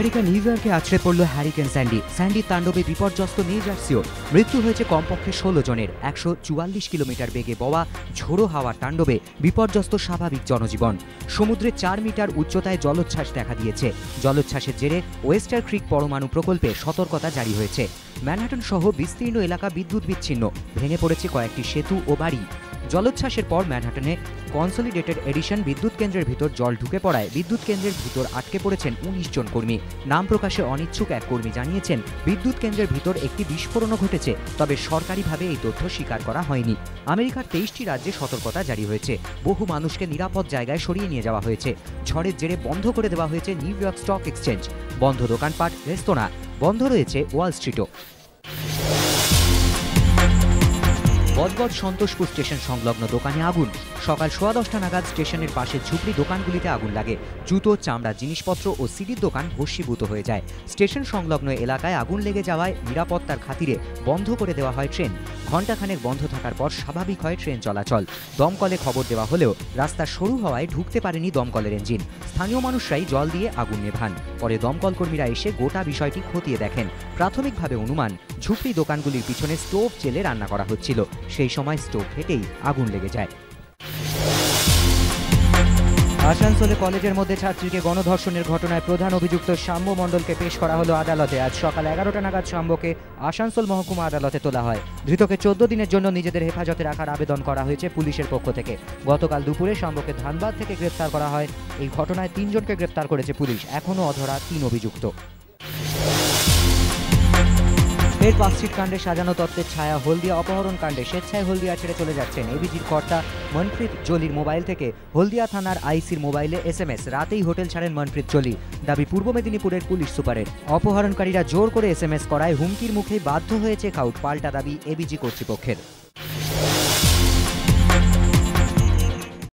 America new ইয়র্কে আছড়ে পড়ল হ্যারিকেন স্যান্ডি। স্যান্ডির তাণ্ডবে বিপর্যস্ত নিউ জার্সিও মৃত্যু হয়েছে কমপক্ষে ষোলো জনের। একশো চুয়াল্লিশ কিলোমিটার বেগে বওয়া ঝোড়ো হাওয়ার তাণ্ডবে বিপর্যস্ত স্বাভাবিক জনজীবন। সমুদ্রে চার মিটার উচ্চতায় জলোচ্ছ্বাস দেখা দিয়েছে। জলোচ্ছ্বাসের জেরে ওয়েস্টার ক্রিক পরমাণু প্রকল্পে সতর্কতা জারি হয়েছে। ম্যানহাটন সহ বিস্তীর্ণ এলাকা বিদ্যুৎ বিচ্ছিন্ন ভেঙে পড়েছে কয়েকটি সেতু ও বাড়ি। জলোচ্ছ্বাসের পর ম্যানহাটনে কনসলিডেটেড এডিশন বিদ্যুৎ কেন্দ্রের ভিতর জল ঢুকে পড়ায় বিদ্যুৎ কেন্দ্রের ভিতর আটকে পড়েছেন উনিশ জন কর্মী। নাম প্রকাশে অনিচ্ছুক এক কর্মী জানিয়েছেন, বিদ্যুৎ কেন্দ্রের ভিতর একটি বিস্ফোরণও ঘটেছে, তবে সরকারিভাবে এই তথ্য স্বীকার করা হয়নি। আমেরিকার তেইশটি রাজ্যে সতর্কতা জারি হয়েছে। বহু মানুষকে নিরাপদ জায়গায় সরিয়ে নিয়ে যাওয়া হয়েছে। ঝড়ের জেরে বন্ধ করে দেওয়া হয়েছে নিউ ইয়র্ক স্টক এক্সচেঞ্জ। বন্ধ দোকানপাট, রেস্তোরাঁ, বন্ধ রয়েছে ওয়াল স্ট্রিটও। বজবজ সন্তোষপুর স্টেশন সংলগ্ন দোকানে আগুন। সকাল সোয়া দশটা নাগাদ স্টেশনের পাশে ঝুপড়ি দোকানগুলিতে আগুন লাগে। জুতো, চামড়া, জিনিসপত্র ও সিডির দোকান ভস্মীভূত হয়ে যায়। স্টেশন সংলগ্ন এলাকায় আগুন লেগে যাওয়ায় নিরাপত্তার খাতিরে বন্ধ করে দেওয়া হয় ট্রেন। ঘণ্টাখানেক বন্ধ থাকার পর স্বাভাবিক হয় ট্রেন চলাচল। দমকলে খবর দেওয়া হলেও রাস্তা সরু হওয়ায় ঢুকতে পারেনি দমকলের ইঞ্জিন। স্থানীয় মানুষরাই জল দিয়ে আগুন নেভান। পরে দমকল কর্মীরা এসে গোটা বিষয়টি খতিয়ে দেখেন। প্রাথমিকভাবে অনুমান, ঝুপড়ি দোকানগুলির পিছনে স্টোভ জেলে রান্না করা হচ্ছিল। সেই সময় স্টোভ ফেটেই আগুন লেগে যায়। আসানসোলে কলেজের মধ্যে ছাত্রীকে গণধর্ষণের ঘটনায় প্রধান অভিযুক্ত সাম্য মণ্ডলকে পেশ করা হলো আদালতে। আজ সকাল এগারোটা নাগাদ সাম্যকে আসানসোল মহকুমা আদালতে তোলা হয়। ধৃতকে চোদ্দ দিনের জন্য নিজেদের হেফাজতে রাখার আবেদন করা হয়েছে পুলিশের পক্ষ থেকে। গতকাল দুপুরে সাম্যকে ধানবাদ থেকে গ্রেপ্তার করা হয়। এই ঘটনায় তিনজনকে গ্রেপ্তার করেছে পুলিশ। এখনও অধরা তিন অভিযুক্ত। ফের পার্কস্ট্রিট কাণ্ডে সাজানো তত্ত্বের ছায়া হলদিয়া অপহরণ কাণ্ডে স্বেচ্ছায় হলদিয়া ছেড়ে চলে যাচ্ছেন এবিজির কর্তা মনপ্রীত জলির মোবাইল থেকে হলদিয়া থানার আইসির মোবাইলে এস এম এস রাতেই হোটেল ছাড়েন মনপ্রীত জলি। দাবি, পূর্ব মেদিনীপুরের পুলিশ সুপারের। অপহরণকারীরা জোর করে এস এম এস করায় হুমকির মুখে বাধ্য হয়েছে কাউট পাল্টা দাবি এবিজি কর্তৃপক্ষের।